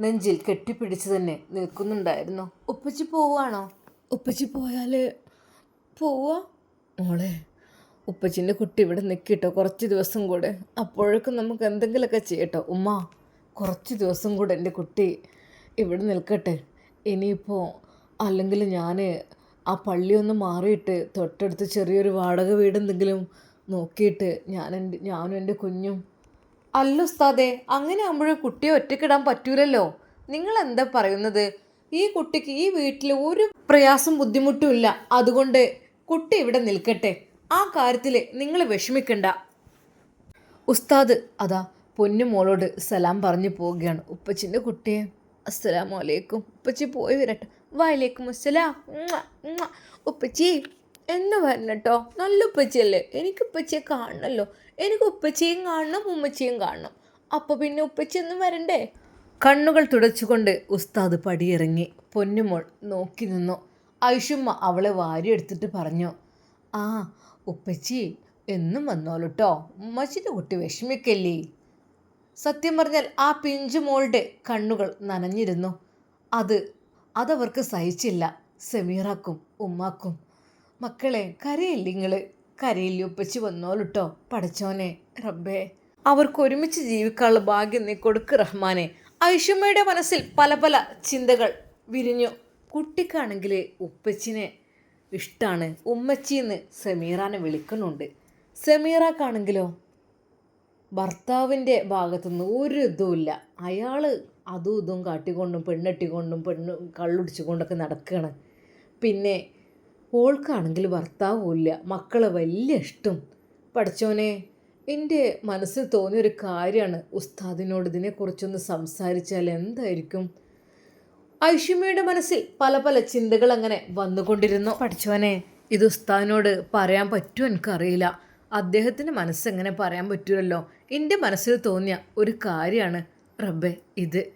നെഞ്ചിൽ കെട്ടിപ്പിടിച്ച് തന്നെ നിൽക്കുന്നുണ്ടായിരുന്നു. ഉപ്പച്ചി പോവാണോ ഉപ്പച്ചി പോയാൽ പോവാ. മോളെ ഉപ്പച്ചിന്റെ കുട്ടി ഇവിടെ നിൽക്കിട്ടോ കുറച്ച് ദിവസം കൂടെ. അപ്പോഴേക്കും നമുക്ക് എന്തെങ്കിലുമൊക്കെ ചെയ്യട്ടോ ഉമ്മ കുറച്ച് ദിവസം കൂടെ എന്റെ കുട്ടി ഇവിടെ നിൽക്കട്ടെ. ഇനിയിപ്പോൾ അല്ലെങ്കിൽ ഞാൻ ആ പള്ളി ഒന്ന് മാറിയിട്ട് തൊട്ടടുത്ത് ചെറിയൊരു വാടക വീട് എന്തെങ്കിലും നോക്കിയിട്ട് ഞാൻ എന്റെ ഞാനും എന്റെ കുഞ്ഞും. അല്ല ഉസ്താദേ അങ്ങനെ ആകുമ്പോഴും കുട്ടിയെ ഒറ്റക്കിടാൻ പറ്റൂലല്ലോ. നിങ്ങൾ എന്താ പറയുന്നത്? ഈ കുട്ടിക്ക് ഈ വീട്ടിൽ ഒരു പ്രയാസം ബുദ്ധിമുട്ടും ഇല്ല. അതുകൊണ്ട് കുട്ടി ഇവിടെ നിൽക്കട്ടെ. ആ കാര്യത്തിൽ നിങ്ങൾ വിഷമിക്കണ്ട. ഉസ്താദ് അതാ പൊന്നു മോളോട് സലാം പറഞ്ഞു പോവുകയാണ്. ഉപ്പച്ചിന്റെ കുട്ടിയെ അസ്സലാമു അലൈക്കും. ഉപ്പച്ചി പോയി വരട്ടെ. വലൈക്കും അസ്സലാം. ഉപ്പച്ചി എന്ന് വരണട്ടോ നല്ല ഉപ്പച്ചിയല്ലേ? എനിക്ക് ഉപ്പച്ചിയെ കാണണമല്ലോ എനിക്ക് ഉപ്പച്ചിയും കാണണം ഉമ്മച്ചിയും കാണണം. അപ്പോൾ പിന്നെ ഉപ്പച്ചി ഒന്നും വരണ്ടേ? കണ്ണുകൾ തുടച്ചുകൊണ്ട് ഉസ്താദ് പടിയിറങ്ങി. പൊന്നുമോൾ നോക്കി നിന്നു. ഐഷുമ്മ അവളെ വാരിയെടുത്തിട്ട് പറഞ്ഞു ആ ഉപ്പച്ചി എന്നും വന്നോളൂട്ടോ ഉമ്മച്ചിന്റെ കുട്ടി വിഷമിക്കല്ലേ? സത്യം പറഞ്ഞാൽ ആ പിഞ്ചു മോളുടെ കണ്ണുകൾ നനഞ്ഞിരുന്നു. അത് അതവർക്ക് സഹിച്ചില്ല. സെമീറാക്കും ഉമ്മാക്കും. മക്കളെ കരയില്ല നിങ്ങൾ കരയില്ല ഉപ്പച്ചി പഠിച്ചോനെ പടച്ചോനെ റബ്ബേ. അവർക്ക് ഒരുമിച്ച് ജീവിക്കാനുള്ള ഭാഗ്യം നീ കൊടുക്ക് റഹ്മാനെ. ഐഷുമ്മയുടെ മനസ്സിൽ പല പല ചിന്തകൾ വിരിഞ്ഞു. കുട്ടിക്കാണെങ്കിൽ ഉപ്പച്ചിനെ ഇഷ്ടമാണ് ഉമ്മച്ചിന്ന് സമീറാനെ വിളിക്കുന്നുണ്ട്. സമീറാക്കാണെങ്കിലോ? ഭർത്താവിന്റെ ഭാഗത്തുനിന്ന് ഒരു ഇതുമില്ല അയാൾ അതും ഇതും കാട്ടിക്കൊണ്ടും പെണ്ണെട്ടിക്കൊണ്ടും പെണ്ണ് കള്ളുടിച്ചുകൊണ്ടൊക്കെ നടക്കുകയാണ് പിന്നെ ഓൾക്കാണെങ്കിൽ ഭർത്താവും ഇല്ല. മക്കളെ വലിയ ഇഷ്ടം. പഠിച്ചോനെ എന്റെ മനസ്സിൽ തോന്നിയൊരു കാര്യമാണ് ഉസ്താദിനോട് ഇതിനെക്കുറിച്ചൊന്ന് സംസാരിച്ചാൽ എന്തായിരിക്കും? ഐഷുമയുടെ മനസ്സിൽ പല പല ചിന്തകൾ അങ്ങനെ വന്നുകൊണ്ടിരുന്നു. പഠിച്ചോനെ ഇത് ഉസ്താദിനോട് പറയാൻ പറ്റുമോ എനിക്കറിയില്ല. അദ്ദേഹത്തിന്റെ മനസ്സെങ്ങനെ പറയാൻ പറ്റുമല്ലോ എന്റെ മനസ്സിൽ തോന്നിയ ഒരു കാര്യമാണ് റബ്ബെ ഇത്.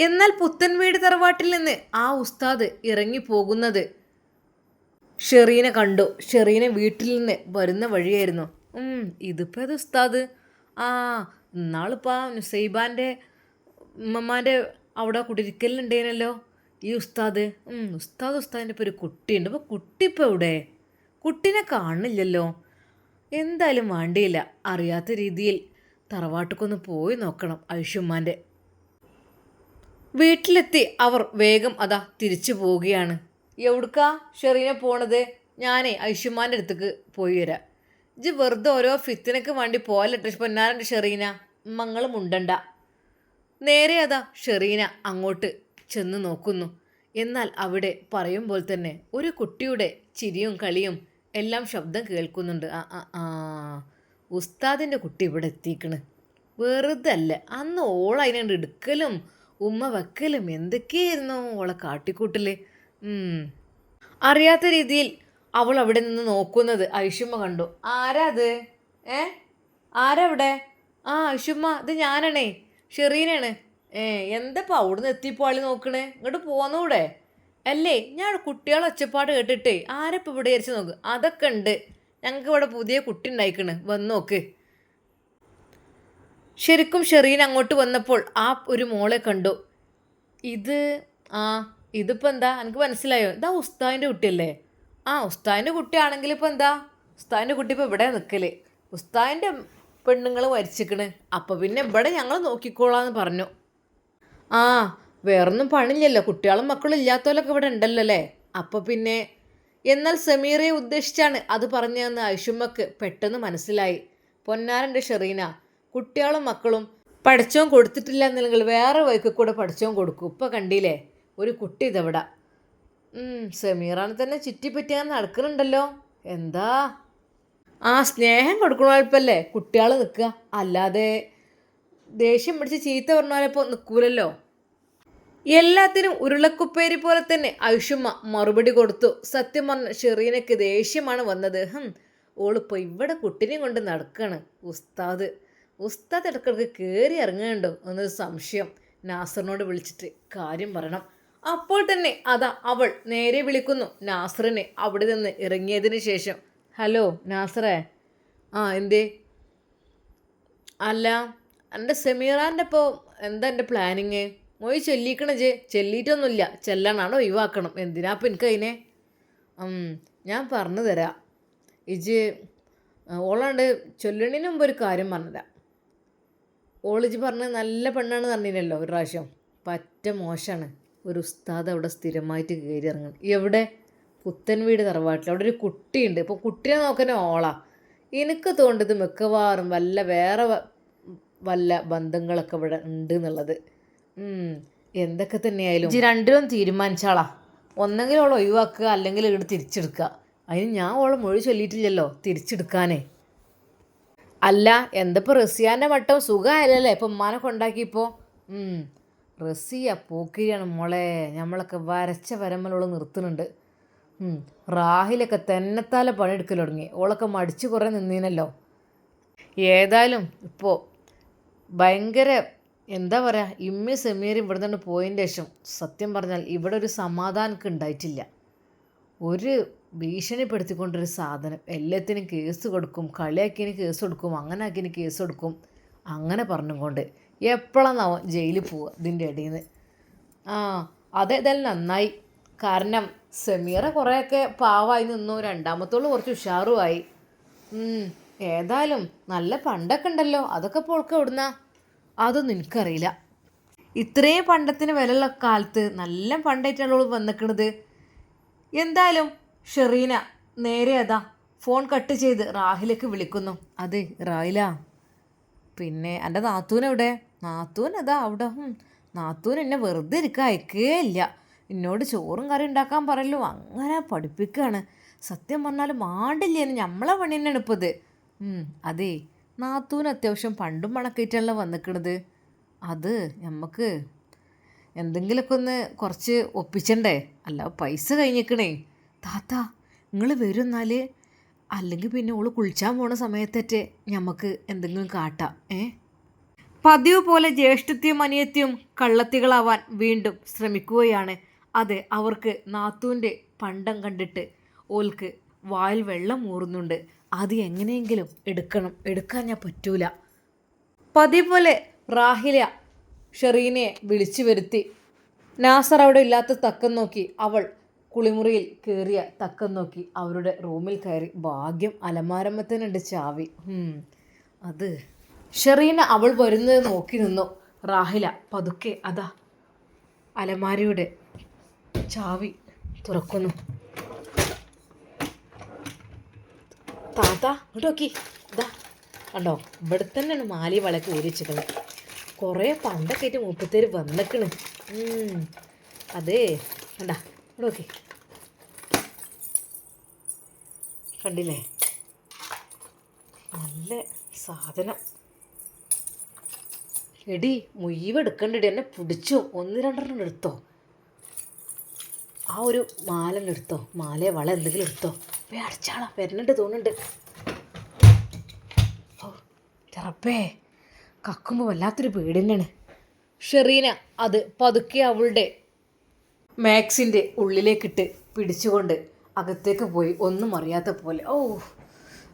എന്നാൽ പുത്തൻവീട് തറവാട്ടിൽ നിന്ന് ആ ഉസ്താദ് ഇറങ്ങിപ്പോകുന്നത് ഷെറീനെ കണ്ടു. ഷെറീനെ വീട്ടിൽ നിന്ന് വരുന്ന വഴിയായിരുന്നു. ഇതിപ്പോൾ ഇതിപ്പോ ഏത് ഉസ്താദ്? ആ ഇന്നാളിപ്പോൾ ആ നുസൈബാന്റെ ഉമ്മമാന്റെ അവിടെ കുടിരിക്കലുണ്ടേനല്ലോ ഈ ഉസ്താദ്. ഉസ്താദ് ഉസ്താദിന്റെ ഇപ്പോൾ ഒരു കുട്ടിയുണ്ട്. അപ്പോൾ കുട്ടി ഇപ്പോൾ എവിടെ? കുട്ടീനെ കാണുന്നില്ലല്ലോ. എന്തായാലും വേണ്ടിയില്ല. അറിയാത്ത രീതിയിൽ തറവാട്ടുക്കൊന്ന് പോയി നോക്കണം ഐഷുമ്മാന്റെ വീട്ടിലെത്തി അവർ വേഗം അതാ തിരിച്ചു പോവുകയാണ്. എവിടുക്കാ ഷെറീനെ പോണത്? ഞാനേ ഐഷുമാന്റെ അടുത്തേക്ക് പോയി വരാം. ഇജ് വെറുതെ ഓരോ ഫിത്തിനൊക്കെ വേണ്ടി പോയല്ലെ പൊന്നാരന്റെ ഷെറീന? മങ്ങളും ഉണ്ടണ്ട. നേരെ അതാ ഷെറീന അങ്ങോട്ട് ചെന്ന് നോക്കുന്നു. എന്നാൽ അവിടെ പറയുമ്പോൾ തന്നെ ഒരു കുട്ടിയുടെ ചിരിയും കളിയും എല്ലാം ശബ്ദം കേൾക്കുന്നുണ്ട്. ആ ആ ഉസ്താദിന്റെ കുട്ടി ഇവിടെ എത്തിക്കണ്. വെറുതല്ല. അന്ന് ഓൾ അതിനുണ്ട് എടുക്കലും ഉമ്മ വെക്കലും എന്തൊക്കെയായിരുന്നു ഓളെ കാട്ടിക്കൂട്ടൽ? ഉം. അറിയാത്ത രീതിയിൽ അവൾ അവിടെ നിന്ന് നോക്കുന്നത്. ഐഷുമ്മ കണ്ടു. ആരാ അത്? ഏ? ആരാ അവിടെ? ആ ഐഷുമ്മ ഇത് ഞാനാണേ. ഷെറീനാണ് ഏ എന്തപ്പോൾ അവിടുന്ന് എത്തിപ്പോൾ ആളി നോക്കണേ? ഇങ്ങോട്ട് പോന്നൂടെ? അല്ലേ? ഞാൻ കുട്ടികളെ ഒച്ചപ്പാട് കേട്ടിട്ട് ആരപ്പോൾ ഇവിടെ വിചാരിച്ച് നോക്ക്? അതൊക്കെ ഉണ്ട്. ഞങ്ങൾക്ക് ഇവിടെ പുതിയ കുട്ടി ഉണ്ടായിക്കണ്. വന്ന് നോക്ക്. ശരിക്കും ഷെറീൻ അങ്ങോട്ട് വന്നപ്പോൾ ആ ഒരു മോളെ കണ്ടു. ഇത് ആ ഇതിപ്പോൾ എന്താ? എനിക്ക് മനസ്സിലായോ? ഇതാ ഉസ്താദിന്റെ കുട്ടിയല്ലേ? ആ ഉസ്താദിന്റെ കുട്ടിയാണെങ്കിൽ ഇപ്പോൾ എന്താ? ഉസ്താദിന്റെ കുട്ടി ഇപ്പോൾ ഇവിടെ നിൽക്കൽ. ഉസ്താദിന്റെ പെണ്ണുങ്ങൾ മരിച്ചിക്കണ്. അപ്പോൾ പിന്നെ ഇവിടെ ഞങ്ങൾ നോക്കിക്കോളാന്ന് പറഞ്ഞു. ആ വേറൊന്നും പണില്ലല്ലോ. കുട്ടികളും മക്കളും ഇല്ലാത്തവരൊക്കെ ഇവിടെ ഉണ്ടല്ലോ അല്ലേ? അപ്പോൾ പിന്നെ എന്നാൽ സമീറയെ ഉദ്ദേശിച്ചാണ് അത് പറഞ്ഞതെന്ന് ഐഷുമ്മക്ക് പെട്ടെന്ന് മനസ്സിലായി. പൊന്നാരന്റെ ഷെറീന കുട്ടികളും മക്കളും പഠിച്ചോൻ കൊടുത്തിട്ടില്ല എന്നുണ്ടെങ്കിൽ വേറെ വഴിക്ക് കൂടെ പഠിച്ചോൻ കൊടുക്കും. ഇപ്പം കണ്ടില്ലേ? ഒരു കുട്ടി ഇതെവിടെ. സമീറാണ് തന്നെ ചുറ്റിപ്പറ്റിയാൻ നടക്കുന്നുണ്ടല്ലോ. എന്താ? ആ സ്നേഹം കൊടുക്കണ കൊടുക്കണപ്പല്ലേ കുട്ടികൾ നിൽക്കുക. അല്ലാതെ ദേഷ്യം പിടിച്ച് ചീത്ത പറഞ്ഞാലിപ്പോൾ നിൽക്കൂലല്ലോ. എല്ലാത്തിനും ഉരുളക്കുപ്പേരി പോലെ തന്നെ ഐഷുമ്മ മറുപടി കൊടുത്തു. സത്യം പറഞ്ഞ ഷെറീനക്ക് ദേഷ്യമാണ് വന്നത്. ഓളിപ്പോൾ ഇവിടെ കുട്ടിനെയും കൊണ്ട് നടക്കുകയാണ് ഉസ്താദ് ഉസ്താദ് ഇടക്കിടക്ക് കയറി ഇറങ്ങുന്നുണ്ടോ എന്നൊരു സംശയം. നാസറിനോട് വിളിച്ചിട്ട് കാര്യം പറയണം. അപ്പോൾ തന്നെ അതാ അവൾ നേരെ വിളിക്കുന്നു. നാസറിനെ അവിടെ നിന്ന് ഇറങ്ങിയതിന് ശേഷം. ഹലോ നാസറേ. ആ എന്തേ? അല്ല എന്റെ സെമീറാന്റെ ഇപ്പോൾ എന്താ എന്റെ പ്ലാനിങ്? മോയി ചെല്ലിക്കണ ജെ ചെല്ലിയിട്ടൊന്നുമില്ല. ചെല്ലണാണ് ഒഴിവാക്കണം. എന്തിനാ അപ്പം എനിക്ക് അതിനെ? ഞാൻ പറഞ്ഞു തരാം. ഇജ് ഓളാണ്ട് ചൊല്ലണിന് മുമ്പ് ഒരു കാര്യം പറഞ്ഞുതരാം ഓളിജ് പറഞ്ഞ് നല്ല പെണ്ണാണ് പറഞ്ഞില്ലല്ലോ ഒരു പ്രാവശ്യം. പറ്റ മോശമാണ് ഒരു ഉസ്താദ് അവിടെ സ്ഥിരമായിട്ട് കയറി ഇറങ്ങണം. എവിടെ? പുത്തൻ വീട് തറവാട്ടിൽ അവിടെ ഒരു കുട്ടിയുണ്ട്. ഇപ്പോൾ കുട്ടിയെ നോക്കുന്ന ഓളാ. എനിക്ക് തോന്നുന്നത് മിക്കവാറും വല്ല വേറെ വല്ല ബന്ധങ്ങളൊക്കെ ഇവിടെ ഉണ്ട് എന്നുള്ളത്. എന്തൊക്കെ തന്നെയായാലും. ഇജ്ജ് രണ്ടിനും തീരുമാനിച്ചാളാ. ഒന്നെങ്കിൽ അവൾ ഒഴിവാക്കുക അല്ലെങ്കിൽ ഇവിടെ തിരിച്ചെടുക്കുക. അതിന് ഞാൻ ഓളെ മൊഴി ചൊല്ലിയിട്ടില്ലല്ലോ തിരിച്ചെടുക്കാനേ. അല്ല എന്തപ്പോൾ റസിയാന്റെ മട്ടം സുഖമായല്ലേ ഇപ്പം ഉമ്മാനെ കൊണ്ടാക്കിയപ്പോൾ റസിയ പൂക്കിരിയാണ് മോളെ. നമ്മളൊക്കെ വരച്ച വരമ്മലോൾ നിർത്തുന്നുണ്ട്. റാഹിലൊക്കെ തെന്നത്താലെ പണിയെടുക്കൽ തുടങ്ങി. ഓളൊക്കെ മടിച്ച് കുറേ നിന്നീനല്ലോ. ഏതായാലും ഇപ്പോൾ ഭയങ്കര എന്താ പറയുക ഇമ്മി സെമീറും ഇവിടെ നിന്ന് പോയതിന് ശേഷം സത്യം പറഞ്ഞാൽ ഇവിടെ ഒരു സമാധാനമൊക്കെ ഉണ്ടായിട്ടില്ല ഒരു ഭീഷണിപ്പെടുത്തിക്കൊണ്ടൊരു സാധനം എല്ലാത്തിനും കേസ് കൊടുക്കും കളിയാക്കിന് കേസ് കൊടുക്കും അങ്ങനെ ആക്കിന് കേസ് കൊടുക്കും അങ്ങനെ പറഞ്ഞുകൊണ്ട് എപ്പോഴാന്നാവും ജയിലിൽ പോവുക ഇതിന്റെ ഇടയിൽ നിന്ന് ആ അതേതായാലും നന്നായി. കാരണം സെമീറ കുറേയൊക്കെ പാവായി നിന്നു രണ്ടാമത്തോൾ കുറച്ച് ഉഷാറുമായി ഏതായാലും നല്ല പണ്ടൊക്കെ ഉണ്ടല്ലോ അതൊക്കെ പോൾക്ക് എവിടുന്ന? അതൊന്നും എനിക്കറിയില്ല. ഇത്രയും പണ്ടത്തിന് വിലയുള്ള കാലത്ത് നല്ല പണ്ടായിട്ടാണ് അവൾ വന്നിക്കണത്. എന്തായാലും ഷെറീന നേരെ അതാ ഫോൺ കട്ട് ചെയ്ത് റാഹിലേക്ക് വിളിക്കുന്നു. അതെ റാഹില. പിന്നെ എന്റെ നാത്തൂൻ എവിടെ? നാത്തൂൻ അതാ അവിടെ. നാത്തൂൻ എന്നെ വെറുതെ ഇരിക്കാൻ അയക്കേ ഇല്ല. എന്നോട് ചോറും കറി ഉണ്ടാക്കാൻ പറയല്ലോ. അങ്ങനെ പഠിപ്പിക്കുകയാണ് സത്യം പറഞ്ഞാൽ മാണ്ടില്ലേന്ന്. നമ്മളെ പണി തന്നെയാണ് ഇപ്പോൾ ഇത് അതേ. നാത്തൂൻ അത്യാവശ്യം പണ്ടും മണക്കേറ്റല്ല വന്നിക്കണത്. അത് നമുക്ക് എന്തെങ്കിലുമൊക്കെ ഒന്ന് കുറച്ച് ഒപ്പിച്ചണ്ടേ? അല്ല പൈസ കഴിഞ്ഞിക്കണേ. താത്ത നിങ്ങൾ വരുന്നാൽ അല്ലെങ്കിൽ പിന്നെ ഓൾ കുളിച്ചാൻ പോണ സമയത്തേറ്റ് നമുക്ക് എന്തെങ്കിലും കാട്ടാം ഏ? പതിവ് പോലെ ജ്യേഷ്ഠത്തെയും അനിയത്തെയും കള്ളത്തികളാവാൻ വീണ്ടും ശ്രമിക്കുകയാണ്. അതെ അവർക്ക് നാത്തൂന്റെ പണ്ടം കണ്ടിട്ട് ഓൽക്ക് വായിൽ വെള്ളം ഊറുന്നുണ്ട്. അത് എങ്ങനെയെങ്കിലും എടുക്കണം. എടുക്കാൻ ഞാൻ പറ്റൂല. പതിവ് പോലെ റാഹില ഷെറീനെ വിളിച്ചു വരുത്തി. നാസർ അവിടെ ഇല്ലാത്ത തക്കം നോക്കി അവൾ കുളിമുറിയിൽ കയറിയ തക്കം നോക്കി അവരുടെ റൂമിൽ കയറി. ഭാഗ്യം അലമാരമ്മത്തിനുണ്ട് ചാവി. അത് ഷെറീന അവൾ വരുന്നത് നോക്കി നിന്നു. റാഹില പതുക്കെ അതാ അലമാരയുടെ ചാവി തുറക്കുന്നു. താത്ത ഇങ്ങോട്ട് നോക്കി. ഇതാ കണ്ടോ? ഇവിടെ തന്നെയാണ് മാലി വളക്ക് ഊരിച്ചിട്ടുള്ളത് കുറേ പണ്ടൊക്കെ ആയിട്ട് മുപ്പത്തേര് വന്നിക്കണ്. അതെ കണ്ടാ ഇവിടെ കണ്ടില്ലേ? നല്ല സാധനം. എടി മുയ്യവ് എടുക്കണ്ടടി എന്നെ പിടിച്ചു. ഒന്ന് രണ്ടെണ്ണം എടുത്തോ. ആ ഒരു മാല മാലയോ വള എന്തെങ്കിലും എടുത്തോ. അടച്ചാളാ. വരുന്നുണ്ട് തോന്നുന്നുണ്ട്. ഓ ചെറപ്പേ കക്കുമ്പോൾ വല്ലാത്തൊരു പേടി തന്നെയാണ് ഷെറീന അത് പതുക്കെ അവളുടെ മാക്സിന്റെ ഉള്ളിലേക്കിട്ട് പിടിച്ചുകൊണ്ട് അകത്തേക്ക് പോയി. ഒന്നും അറിയാത്ത പോലെ. ഓ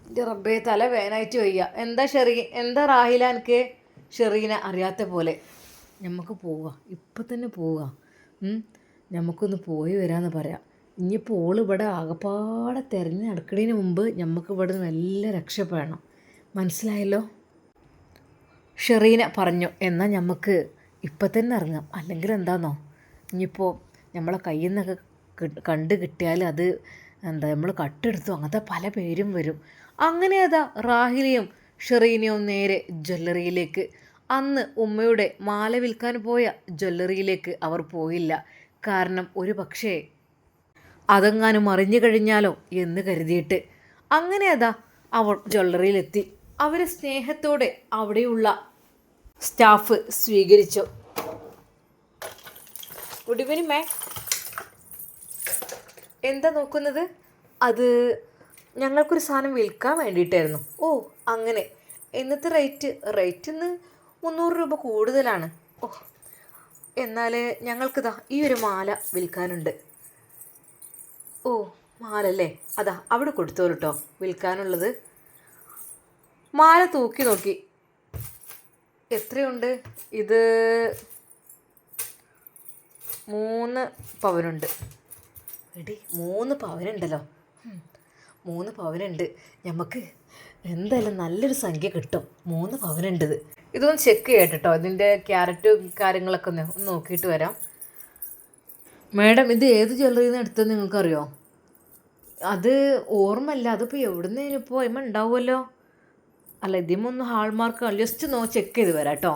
എന്റെ റബ്ബേ തല വേനായിട്ട് വയ്യ. എന്താ ഷെറി എന്താ റാഹില എനിക്ക് ഷെറീന അറിയാത്ത പോലെ. നമുക്ക് പോവാം. ഇപ്പം തന്നെ പോവാം. ഉം. നമുക്കൊന്ന് പോയി വരാമെന്ന് പറയാം. ഇനിയിപ്പോൾ ഇവിടെ ആകപ്പാടെ തിരഞ്ഞ് നടക്കുന്നതിന് മുമ്പ് നമുക്ക് ഇവിടെ നിന്ന് നല്ല രക്ഷപ്പെടണം മനസ്സിലായല്ലോ? ഷെറീന പറഞ്ഞു എന്നാൽ നമുക്ക് ഇപ്പം തന്നെ ഇറങ്ങാം. അല്ലെങ്കിൽ എന്താണോ ഇനിയിപ്പോൾ നമ്മളെ കയ്യിൽ നിന്നൊക്കെ കണ്ട് കിട്ടിയാൽ അത് എന്താ നമ്മൾ കട്ടെടുത്തു. അങ്ങനത്തെ പല പേരും വരും. അങ്ങനെ അതാ റാഹിലയും ഷെറീനയും നേരെ ജ്വല്ലറിയിലേക്ക്. അന്ന് ഉമ്മയുടെ മാല വിൽക്കാൻ പോയ ജ്വല്ലറിയിലേക്ക് അവർ പോയില്ല. കാരണം ഒരു പക്ഷേ അതെങ്ങാനും അറിഞ്ഞു കഴിഞ്ഞാലോ എന്ന് കരുതിയിട്ട്. അങ്ങനെ അതാ അവൾ ജ്വല്ലറിയിലെത്തി. അവരെ സ്നേഹത്തോടെ അവിടെയുള്ള സ്റ്റാഫ് സ്വീകരിച്ചു. ഗുഡ് മേ എന്താ നോക്കുന്നത്? അത് ഞങ്ങൾക്കൊരു സാധനം വിൽക്കാൻ വേണ്ടിയിട്ടായിരുന്നു. ഓ അങ്ങനെ. ഇന്നത്തെ റേറ്റ്? റേറ്റ് ഇന്ന് മുന്നൂറ് രൂപ കൂടുതലാണ്. ഓ എന്നാൽ ഞങ്ങൾക്കിതാ ഈ ഒരു മാല വിൽക്കാനുണ്ട്. ഓ മാലല്ലേ? അതാ അവിടെ കൊടുത്തോളൂ കേട്ടോ വിൽക്കാനുള്ളത്. മാല തൂക്കി നോക്കി. എത്രയുണ്ട്? ഇത് മൂന്ന് പവനുണ്ട്. എടി മൂന്ന് പവനുണ്ടല്ലോ. മൂന്ന് പവനുണ്ട്. നമുക്ക് എന്തായാലും നല്ലൊരു സംഖ്യ കിട്ടും. മൂന്ന് പവനുണ്ട് ഇത്. ഇതൊന്ന് ചെക്ക് ചെയ്യട്ടോ ഇതിന്റെ ക്യാരറ്റും കാര്യങ്ങളൊക്കെ ഒന്ന് നോക്കിയിട്ട് വരാം. മാഡം ഇത് ഏത് ജ്വല്ലറിയിൽ നിന്ന് എടുത്തത് നിങ്ങൾക്കറിയോ? അത് ഓർമ്മല്ല അതിപ്പോൾ എവിടെ നിന്ന് ഇപ്പോൾ ഇമ്മ ഉണ്ടാവുമല്ലോ? അല്ല ഇതിമൊന്ന് ഹാൾമാർക്ക് ജസ്റ്റ് നോ ചെക്ക് ചെയ്ത് വരാം കേട്ടോ.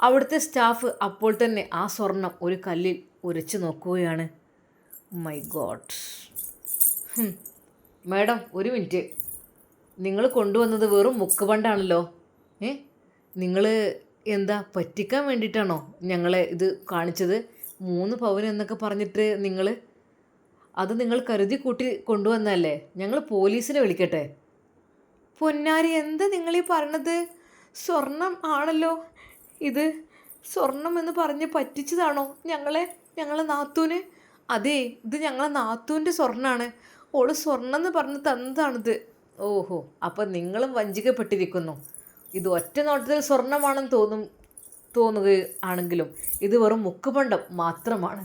അവിടുത്തെ സ്റ്റാഫ് അപ്പോൾ തന്നെ ആ സ്വർണം ഒരു കല്ലിൽ ഉരച്ച് നോക്കുകയാണ്. മൈ ഗോഡ് മാഡം ഒരു മിനിറ്റ് നിങ്ങൾ കൊണ്ടുവന്നത് വെറും മുക്ക് പണ്ടാണല്ലോ. ഏ? നിങ്ങൾ എന്താ പറ്റിക്കാൻ വേണ്ടിയിട്ടാണോ ഞങ്ങളെ ഇത് കാണിച്ചത്? മൂന്ന് പവൻ എന്നൊക്കെ പറഞ്ഞിട്ട് നിങ്ങൾ അത് നിങ്ങൾ കരുതി കൂട്ടി കൊണ്ടുവന്നല്ലേ ഞങ്ങൾ പോലീസിനെ വിളിക്കട്ടെ. പൊന്നാരി എന്താ നിങ്ങളീ പറഞ്ഞത് സ്വർണം ആണല്ലോ. ഇത് സ്വർണം എന്ന് പറഞ്ഞ് പറ്റിച്ചതാണോ ഞങ്ങളെ ഞങ്ങളെ നാത്തൂന്? അതെ ഇത് ഞങ്ങളെ നാത്തൂന്റെ സ്വർണമാണ് ഓൾ സ്വർണം എന്ന് പറഞ്ഞ് തന്നതാണിത്. ഓഹോ അപ്പം നിങ്ങളും വഞ്ചിക്കപ്പെട്ടിരിക്കുന്നു. ഇത് ഒറ്റ നോട്ടത്തിൽ സ്വർണമാണെന്ന് തോന്നും. തോന്നുക ആണെങ്കിലും ഇത് വെറും മുക്കുപണ്ടം മാത്രമാണ്.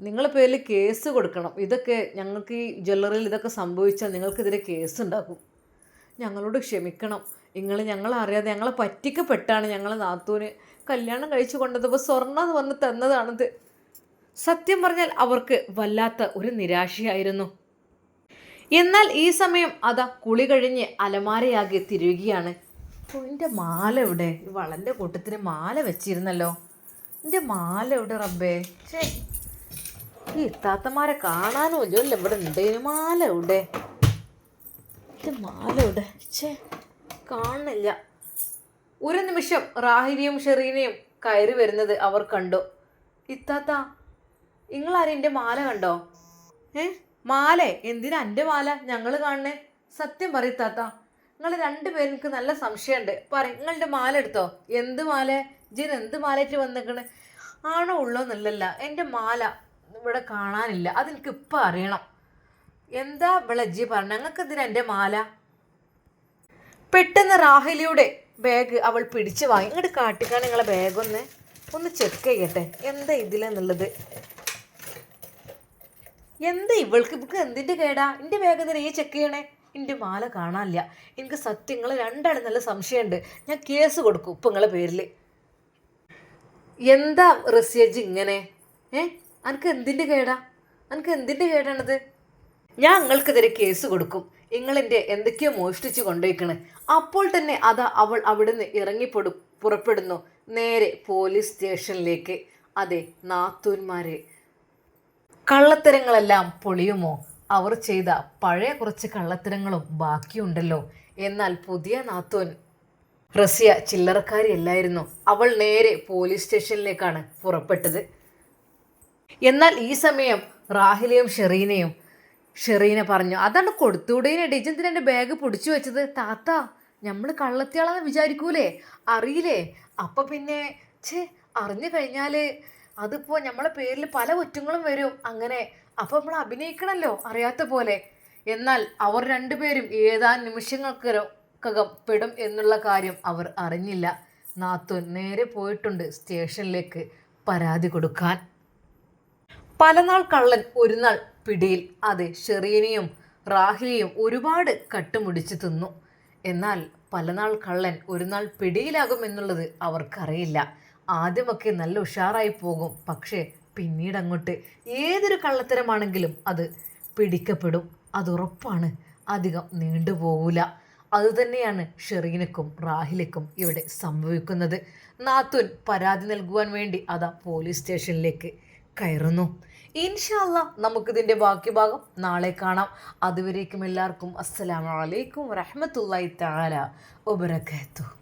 നിങ്ങളെ പേരിൽ കേസ് കൊടുക്കണം. ഇതൊക്കെ ഞങ്ങൾക്ക് ഈ ജ്വല്ലറിയിൽ ഇതൊക്കെ സംഭവിച്ചാൽ നിങ്ങൾക്കെതിരെ കേസ് ഉണ്ടാക്കും ഞങ്ങളോട് ക്ഷമിക്കണം. നിങ്ങൾ ഞങ്ങളെ അറിയാതെ ഞങ്ങളെ പറ്റിക്കപ്പെട്ടാണ് ഞങ്ങളെ നാത്തൂന് കല്യാണം കഴിച്ചു കൊണ്ടപ്പോൾ സ്വർണം എന്ന് പറഞ്ഞ് തന്നതാണത്. സത്യം പറഞ്ഞാൽ അവർക്ക് വല്ലാത്ത ഒരു നിരാശയായിരുന്നു. എന്നാൽ ഈ സമയം അതാ കുളി കഴിഞ്ഞ് അലമാരയാകെ തിരിയുകയാണ്. ഓ, എന്റെ മാല എവിടെ? ഈ വളന്റെ കൂട്ടത്തിന് മാല വെച്ചിരുന്നല്ലോ. എന്റെ മാല എവിടെ റബ്ബേ? ഛേ ഈ ഇത്താത്തമാരെ കാണാനും ഇല്ലല്ലോ ഇവിടെ ഉണ്ട്. മാല എവിടെ? എന്റെ മാല എവിടെ? ഛേ കാണുന്നില്ല. ഒരു നിമിഷം റാഹിനിയും ഷെറീനയും കയറി വരുന്നത് അവർ കണ്ടു. ഇത്താത്ത നിങ്ങളാരും എന്റെ മാല കണ്ടോ? ഏ മാല എന്തിനാ എന്റെ മാല ഞങ്ങൾ കാണണേ സത്യം പറ ഇത്താത്ത. നിങ്ങൾ രണ്ടുപേരും എനിക്ക് നല്ല സംശയമുണ്ട്. പറ നിങ്ങളുടെ മാല എടുത്തോ? എന്ത് മാല? ജിൻ എന്ത് മാലയിട്ട് വന്നിക്കണ്? ആണോ ഉള്ളോ എന്നല്ലല്ല എന്റെ മാല ഇവിടെ കാണാനില്ല. അതെനിക്ക് ഇപ്പം അറിയണം. എന്താ ഇവിടെ ജി പറഞ്ഞു? ഞങ്ങൾക്ക് ഇതിന് എന്റെ മാല? പെട്ടെന്ന് റാഹിലിയുടെ ബാഗ് അവൾ പിടിച്ചു വാങ്ങി. ഇങ്ങോട്ട് കാട്ടിക്കാൻ നിങ്ങളെ ബാഗ് ഒന്ന്. ഒന്ന് ചെക്ക് ചെയ്യട്ടെ. എന്താ ഇതിലെന്നുള്ളത്? എന്താ ഇവൾക്ക്? ഇവൾക്ക് എന്തിന്റെ കേടാ? എന്റെ ബാഗ് എന്തിനാ ഈ ചെക്ക് ചെയ്യണേ? എന്റെ മാല കാണാനില്ല. എനിക്ക് സത്യങ്ങൾ രണ്ടാളും നല്ല സംശയമുണ്ട്. ഞാൻ കേസ് കൊടുക്കും ഇപ്പം നിങ്ങളെ പേരിൽ എന്താ റിസേജ് ഇങ്ങനെ? ഏ? അനക്ക് എന്തിന്റെ കേടാ? അനക്ക് എന്തിന്റെ കേടാണത്? ഞാൻ നിങ്ങൾക്കെതിരെ കേസ് കൊടുക്കും. നിങ്ങളെന്റെ എന്തൊക്കെയോ മോഷ്ടിച്ച് കൊണ്ടുപോയിക്കണ് അപ്പോൾ തന്നെ അതാ അവൾ അവിടുന്ന് ഇറങ്ങിപ്പെടും പുറപ്പെടുന്നു. നേരെ പോലീസ് സ്റ്റേഷനിലേക്ക്. അതെ നാത്തൂന്മാരെ. കള്ളത്തരങ്ങളെല്ലാം പൊളിയുമോ? അവർ ചെയ്ത പഴയ കുറച്ച് കള്ളത്തരങ്ങളും ബാക്കിയുണ്ടല്ലോ. എന്നാൽ പുതിയ നാത്തൂൻ റസിയ ചില്ലറക്കാരിയല്ലായിരുന്നു. അവൾ നേരെ പോലീസ് സ്റ്റേഷനിലേക്കാണ് പുറപ്പെട്ടത്. എന്നാൽ ഈ സമയം റാഹിലയും ഷെറീനയും ഷെറീന പറഞ്ഞു അതാണ് കൊടുത്തൂടേനെ ഡിജന്തിന് എന്റെ ബാഗ് പിടിച്ചു വെച്ചത്? താത്ത നമ്മൾ കള്ളത്തിയാളെന്ന് വിചാരിക്കൂലേ? അറിയില്ലേ? അപ്പം പിന്നെ ഛേ അറിഞ്ഞു കഴിഞ്ഞാൽ അതിപ്പോൾ നമ്മളെ പേരിൽ പല കുറ്റങ്ങളും വരും. അങ്ങനെ. അപ്പോൾ നമ്മൾ അഭിനയിക്കണമല്ലോ അറിയാത്ത പോലെ. എന്നാൽ അവർ രണ്ടുപേരും ഏതാ നിമിഷങ്ങൾക്കകം പെടും എന്നുള്ള കാര്യം അവർ അറിഞ്ഞില്ല. നാത്തൂൻ നേരെ പോയിട്ടുണ്ട് സ്റ്റേഷനിലേക്ക് പരാതി കൊടുക്കാൻ. പലനാൾ കള്ളൻ ഒരു നാൾ പിടിയിൽ. അതെ ഷെറീനയും റാഹിലിയും ഒരുപാട് കട്ടുമുടിച്ച് തിന്നു. എന്നാൽ പലനാൾ കള്ളൻ ഒരു നാൾ പിടിയിലാകും എന്നുള്ളത് അവർക്കറിയില്ല. ആദ്യമൊക്കെ നല്ല ഉഷാറായി പോകും. പക്ഷേ പിന്നീട് അങ്ങോട്ട് ഏതൊരു കള്ളത്തരമാണെങ്കിലും അത് പിടിക്കപ്പെടും. അതുറപ്പാണ്. അധികം നീണ്ടുപോകൂല അതുതന്നെയാണ് ഷെറീനക്കും റാഹിലക്കും ഇവിടെ സംഭവിക്കുന്നത്. നാത്തുൻ പരാതി നൽകുവാൻ വേണ്ടി അതാ പോലീസ് സ്റ്റേഷനിലേക്ക് കയറുന്നു. ഇൻഷാല്ല നമുക്കിതിന്റെ ബാക്കി ഭാഗം നാളെ കാണാം. അതുവരേക്കും എല്ലാവർക്കും അസ്സലാമലൈക്കും വറഹമത്തല്ലായി താല വബറകാതുഹു.